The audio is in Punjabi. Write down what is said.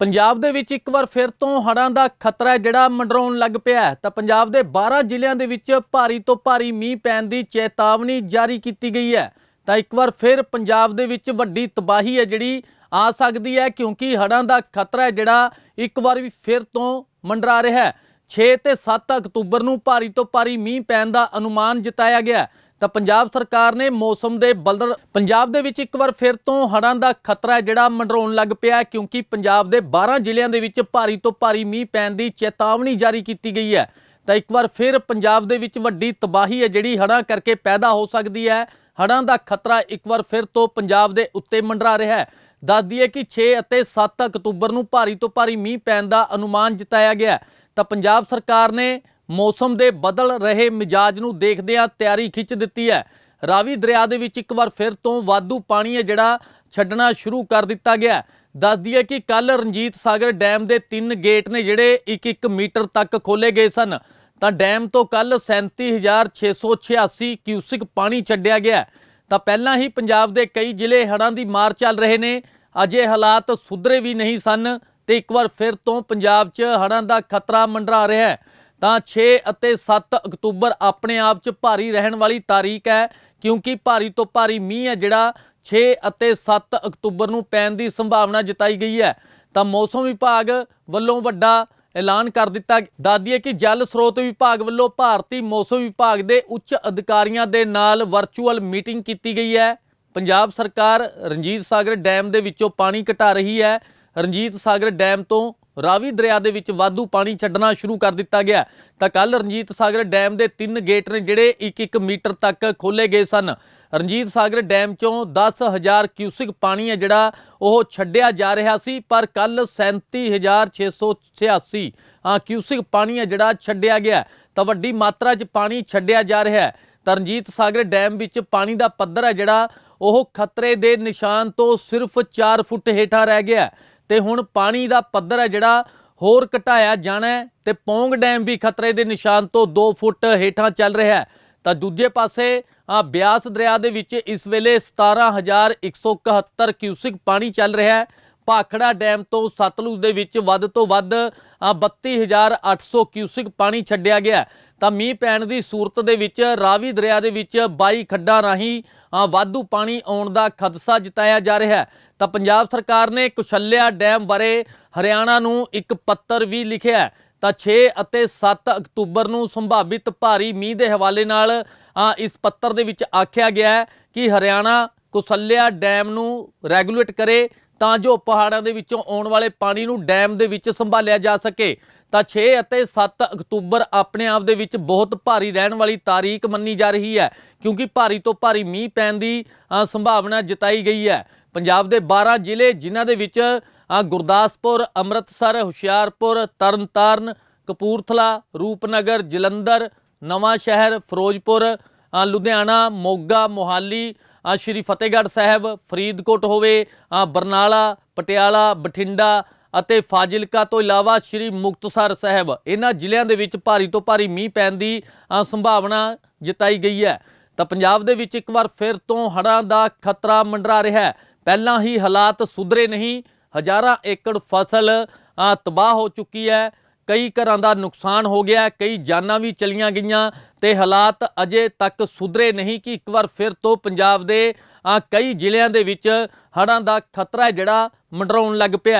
ਪੰਜਾਬ ਦੇ ਵਿੱਚ ਇੱਕ ਵਾਰ ਫਿਰ ਤੋਂ ਹੜ੍ਹਾਂ ਦਾ ਖਤਰਾ ਜਿਹੜਾ ਮੰਡਰਾਉਣ ਲੱਗ ਪਿਆ ਹੈ। ਤਾਂ ਪੰਜਾਬ ਦੇ 12 ਜ਼ਿਲ੍ਹਿਆਂ ਦੇ ਵਿੱਚ ਭਾਰੀ ਤੋਂ ਭਾਰੀ ਮੀਂਹ ਪੈਣ ਦੀ ਚੇਤਾਵਨੀ ਜਾਰੀ ਕੀਤੀ ਗਈ ਹੈ। ਤਾਂ ਇੱਕ ਵਾਰ ਫਿਰ ਪੰਜਾਬ ਦੇ ਵਿੱਚ ਵੱਡੀ ਤਬਾਹੀ ਹੈ ਜਿਹੜੀ ਆ ਸਕਦੀ ਹੈ ਕਿਉਂਕਿ ਹੜ੍ਹਾਂ ਦਾ ਖਤਰਾ ਜਿਹੜਾ ਇੱਕ ਵਾਰ ਵੀ ਫਿਰ ਤੋਂ ਮੰਡਰਾ ਰਿਹਾ ਹੈ। 6 ਤੇ 7 ਅਕਤੂਬਰ ਨੂੰ ਭਾਰੀ ਤੋਂ ਭਾਰੀ ਮੀਂਹ ਪੈਣ ਦਾ ਅਨੁਮਾਨ ਜਤਾਇਆ ਗਿਆ ਹੈ। ਤਾਂ ਪੰਜਾਬ ਸਰਕਾਰ ਨੇ ਮੌਸਮ ਦੇ ਬਦਲ ਪੰਜਾਬ ਦੇ ਵਿੱਚ ਇੱਕ ਵਾਰ ਫਿਰ ਤੋਂ ਹੜ੍ਹਾਂ ਦਾ ਖਤਰਾ ਜਿਹੜਾ ਮੰਡਰਾਉਣ ਲੱਗ ਪਿਆ ਕਿਉਂਕਿ ਪੰਜਾਬ ਦੇ 12 ਜ਼ਿਲ੍ਹਿਆਂ ਦੇ ਵਿੱਚ ਭਾਰੀ ਤੋਂ ਭਾਰੀ ਮੀਂਹ ਪੈਣ ਦੀ ਚੇਤਾਵਨੀ ਜਾਰੀ ਕੀਤੀ ਗਈ ਹੈ। ਤਾਂ ਇੱਕ ਵਾਰ ਫਿਰ ਪੰਜਾਬ ਦੇ ਵਿੱਚ ਵੱਡੀ ਤਬਾਹੀ ਹੈ ਜਿਹੜੀ ਹੜ੍ਹਾਂ ਕਰਕੇ ਪੈਦਾ ਹੋ ਸਕਦੀ ਹੈ। ਹੜ੍ਹਾਂ ਦਾ ਖਤਰਾ ਇੱਕ ਵਾਰ ਫਿਰ ਤੋਂ ਪੰਜਾਬ ਦੇ ਉੱਤੇ ਮੰਡਰਾ ਰਿਹਾ ਹੈ। ਦੱਸ ਦਈਏ ਕਿ 6 ਅਤੇ 7 ਅਕਤੂਬਰ ਨੂੰ ਭਾਰੀ ਤੋਂ ਭਾਰੀ ਮੀਂਹ ਪੈਣ ਦਾ ਅਨੁਮਾਨ ਜਤਾਇਆ ਗਿਆ ਤਾਂ ਪੰਜਾਬ ਸਰਕਾਰ ਨੇ ਮੌਸਮ ਦੇ ਬਦਲ ਰਹੇ ਮਿਜਾਜ ਨੂੰ ਦੇਖਦਿਆਂ ਤਿਆਰੀ ਖਿੱਚ ਦਿੱਤੀ ਹੈ। ਰਾਵੀ ਦਰਿਆ ਦੇ ਵਿੱਚ ਇੱਕ ਵਾਰ ਫਿਰ ਤੋਂ ਵਾਧੂ ਪਾਣੀ ਹੈ ਜਿਹੜਾ ਛੱਡਣਾ ਸ਼ੁਰੂ ਕਰ ਦਿੱਤਾ ਗਿਆ ਹੈ। ਦੱਸ ਦਈਏ ਕਿ ਕੱਲ ਰਣਜੀਤ ਸਾਗਰ ਡੈਮ ਦੇ ਤਿੰਨ ਗੇਟ ਨੇ ਜਿਹੜੇ 1-1 ਮੀਟਰ ਤੱਕ ਖੋਲੇ ਗਏ ਸਨ। ਤਾਂ ਡੈਮ ਤੋਂ ਕੱਲ 37686 ਕਿਊਸਿਕ ਪਾਣੀ ਛੱਡਿਆ ਗਿਆ ਤਾਂ ਪਹਿਲਾਂ ਹੀ ਪੰਜਾਬ ਦੇ ਕਈ ਜ਼ਿਲ੍ਹੇ ਹੜ੍ਹਾਂ ਦੀ ਮਾਰ ਚੱਲ ਰਹੇ ਨੇ। ਅਜੇ ਹਾਲਾਤ ਸੁਧਰੇ ਵੀ ਨਹੀਂ ਸਨ ਤੇ ਇੱਕ ਵਾਰ ਫਿਰ ਤੋਂ ਪੰਜਾਬ 'ਚ ਹੜ੍ਹਾਂ ਦਾ ਖਤਰਾ ਮੰਡਰਾ ਰਿਹਾ ਹੈ। ਤਾਂ 6 ਅਤੇ 7 ਅਕਤੂਬਰ ਆਪਣੇ ਆਪ 'ਚ ਭਾਰੀ ਰਹਿਣ ਵਾਲੀ ਤਾਰੀਖ ਹੈ, ਕਿਉਂਕਿ ਭਾਰੀ ਤੋਂ ਭਾਰੀ ਮੀਂਹ ਹੈ ਜਿਹੜਾ 6 ਅਤੇ 7 ਅਕਤੂਬਰ ਨੂੰ ਪੈਣ ਦੀ ਸੰਭਾਵਨਾ ਜਤਾਈ ਗਈ ਹੈ। ਤਾਂ ਮੌਸਮ ਵਿਭਾਗ ਵੱਲੋਂ ਵੱਡਾ ਐਲਾਨ ਕਰ ਦਿੱਤਾ ਦਾਦੀਏ ਕਿ ਜਲ ਸਰੋਤ ਵਿਭਾਗ ਵੱਲੋਂ ਭਾਰਤੀ ਮੌਸਮ ਵਿਭਾਗ ਦੇ ਉੱਚ ਅਧਿਕਾਰੀਆਂ ਦੇ ਨਾਲ ਵਰਚੁਅਲ ਮੀਟਿੰਗ ਕੀਤੀ ਗਈ ਹੈ। ਪੰਜਾਬ ਸਰਕਾਰ ਰਣਜੀਤ ਸਾਗਰ ਡੈਮ ਦੇ ਵਿੱਚੋਂ ਪਾਣੀ ਘਟਾ ਰਹੀ ਹੈ। ਰਣਜੀਤ ਸਾਗਰ ਡੈਮ ਤੋਂ ਰਾਵੀ ਦਰਿਆ ਦੇ ਵਿੱਚ ਵਾਧੂ ਪਾਣੀ ਛੱਡਣਾ ਸ਼ੁਰੂ ਕਰ ਦਿੱਤਾ ਗਿਆ। ਤਾਂ ਕੱਲ ਰਣਜੀਤ ਸਾਗਰ ਡੈਮ ਦੇ ਤਿੰਨ ਗੇਟ ਨੇ ਜਿਹੜੇ 1-1 ਮੀਟਰ ਤੱਕ ਖੋਲੇ ਗਏ ਸਨ। ਰਣਜੀਤ ਸਾਗਰ ਡੈਮ ਚੋਂ 10000 ਕਿਊਸਿਕ ਪਾਣੀ ਹੈ ਜਿਹੜਾ ਉਹ ਛੱਡਿਆ ਜਾ ਰਿਹਾ ਸੀ, ਪਰ ਕੱਲ 37686 ਆ ਕਿਊਸਿਕ ਪਾਣੀ ਹੈ ਜਿਹੜਾ ਛੱਡਿਆ ਗਿਆ। ਤਾਂ ਵੱਡੀ ਮਾਤਰਾ 'ਚ ਪਾਣੀ ਛੱਡਿਆ ਜਾ ਰਿਹਾ ਹੈ। ਤਾਂ ਰਣਜੀਤ ਸਾਗਰ ਡੈਮ ਵਿੱਚ ਪਾਣੀ ਦਾ ਪੱਧਰ ਹੈ ਜਿਹੜਾ ਉਹ ਖਤਰੇ ਦੇ ਨਿਸ਼ਾਨ ਤੋਂ ਸਿਰਫ 4 ਫੁੱਟ ਹੇਠਾਂ ਰਹਿ ਗਿਆ ਤੇ ਹੁਣ ਪਾਣੀ ਦਾ ਪੱਧਰ ਹੈ ਜਿਹੜਾ, ਹੋਰ ਘਟਾਇਆ ਜਾਣਾ ਹੈ ਤੇ ਪੌਂਗ ਡੈਮ ਵੀ ਖਤਰੇ ਦੇ ਨਿਸ਼ਾਨ ਤੋਂ 2 ਫੁੱਟ ਹੇਠਾਂ ਚੱਲ ਰਿਹਾ ਹੈ। ਤਾਂ ਦੂਜੇ ਪਾਸੇ ਆ ਬਿਆਸ ਦਰਿਆ ਦੇ ਵਿੱਚ ਇਸ ਵੇਲੇ 17171 ਕਿਊਸਿਕ ਪਾਣੀ ਚੱਲ ਰਿਹਾ ਹੈ ਭਾਖੜਾ ਡੈਮ ਤੋਂ ਸਤਲੁਜ ਦੇ ਵਿੱਚ ਵੱਧ ਤੋਂ ਵੱਧ ਆ 32800 ਕਿਊਸਿਕ ਪਾਣੀ ਛੱਡਿਆ ਗਿਆ। ਤਾਂ ਮੀਂਹ ਪੈਣ ਦੀ ਸੂਰਤ ਦੇ ਵਿੱਚ ਰਾਵੀ ਦਰਿਆ ਦੇ ਵਿੱਚ 22 ਖੱਡਾਂ ਰਾਹੀਂ ਵਾਧੂ ਪਾਣੀ ਆਉਣ ਦਾ ਖਦਸ਼ਾ ਜਤਾਇਆ ਜਾ ਰਿਹਾ ਹੈ। ਤਾਂ ਪੰਜਾਬ ਸਰਕਾਰ ਨੇ ਕੁਸ਼ਲਿਆ ਡੈਮ ਬਾਰੇ ਹਰਿਆਣਾ ਨੂੰ ਇੱਕ ਪੱਤਰ ਵੀ ਲਿਖਿਆ ਤਾਂ 6 ਅਤੇ 7 ਅਕਤੂਬਰ ਨੂੰ ਸੰਭਾਵਿਤ ਭਾਰੀ ਮੀਂਹ ਦੇ ਹਵਾਲੇ ਨਾਲ ਇਸ ਪੱਤਰ ਦੇ ਵਿੱਚ ਆਖਿਆ ਗਿਆ ਹੈ ਕਿ ਹਰਿਆਣਾ ਕੁਸੱਲਿਆ ਡੈਮ ਨੂੰ ਰੈਗੂਲੇਟ ਕਰੇ ਤਾਂ ਜੋ ਪਹਾੜਾਂ ਦੇ ਵਿੱਚੋਂ ਆਉਣ ਵਾਲੇ ਪਾਣੀ ਨੂੰ ਡੈਮ ਦੇ ਵਿੱਚ ਸੰਭਾਲਿਆ ਜਾ ਸਕੇ। ਤਾਂ 6 ਅਤੇ 7 ਅਕਤੂਬਰ ਆਪਣੇ ਆਪ ਦੇ ਵਿੱਚ ਬਹੁਤ ਭਾਰੀ ਰਹਿਣ ਵਾਲੀ ਤਾਰੀਖ ਮੰਨੀ ਜਾ ਰਹੀ ਹੈ, ਕਿਉਂਕਿ ਭਾਰੀ ਤੋਂ ਭਾਰੀ ਮੀਂਹ ਪੈਣ ਦੀ ਸੰਭਾਵਨਾ ਜਤਾਈ ਗਈ ਹੈ। ਪੰਜਾਬ ਦੇ 12 ਜ਼ਿਲ੍ਹੇ ਜਿਨ੍ਹਾਂ ਦੇ ਵਿੱਚ ਗੁਰਦਾਸਪੁਰ, ਅੰਮ੍ਰਿਤਸਰ, ਹੁਸ਼ਿਆਰਪੁਰ, ਤਰਨਤਾਰਨ, ਕਪੂਰਥਲਾ, ਰੂਪਨਗਰ, ਜਲੰਧਰ ਨਵਾਂ ਸ਼ਹਿਰ ਫਿਰੋਜ਼ਪੁਰ ਲੁਧਿਆਣਾ, ਮੋਗਾ, ਮੋਹਾਲੀ ਸ਼੍ਰੀ ਫਤਿਹਗੜ੍ਹ ਸਾਹਿਬ, ਫਰੀਦਕੋਟ ਹੋਵੇ ਬਰਨਾਲਾ, ਪਟਿਆਲਾ, ਬਠਿੰਡਾ ਅਤੇ ਫਾਜ਼ਿਲਕਾ ਤੋਂ ਇਲਾਵਾ ਸ਼੍ਰੀ ਮੁਕਤਸਰ ਸਾਹਿਬ, ਇਹਨਾਂ ਜ਼ਿਲ੍ਹਿਆਂ ਦੇ ਵਿੱਚ ਭਾਰੀ ਤੋਂ ਭਾਰੀ ਮੀਂਹ ਪੈਣ ਦੀ ਸੰਭਾਵਨਾ ਜਤਾਈ ਗਈ ਹੈ। ਤਾਂ ਪੰਜਾਬ ਦੇ ਵਿੱਚ ਇੱਕ ਵਾਰ ਫਿਰ ਤੋਂ ਹੜ੍ਹਾਂ ਦਾ ਖਤਰਾ ਮੰਡਰਾ ਰਿਹਾ ਹੈ। ਪਹਿਲਾਂ ਹੀ ਹਾਲਾਤ ਸੁਧਰੇ ਨਹੀਂ, ਹਜ਼ਾਰਾਂ ਏਕੜ ਫਸਲ ਤਬਾਹ ਹੋ ਚੁੱਕੀ ਹੈ। ਕਈ ਘਰਾਂ ਦਾ ਨੁਕਸਾਨ ਹੋ ਗਿਆ ਕਈ ਜਾਨਾਂ ਵੀ ਚਲੀਆਂ ਗਈਆਂ ਤੇ ਹਾਲਾਤ ਅਜੇ ਤੱਕ ਸੁਧਰੇ ਨਹੀਂ ਕਿ ਇੱਕ ਵਾਰ ਫਿਰ ਤੋਂ ਪੰਜਾਬ ਦੇ ਅ, ਕਈ ਜ਼ਿਲ੍ਹਿਆਂ ਦੇ ਵਿੱਚ ਹੜ੍ਹਾਂ ਦਾ ਖਤਰਾ ਜਿਹੜਾ ਮੰਡਰਾਉਣ ਲੱਗ ਪਿਆ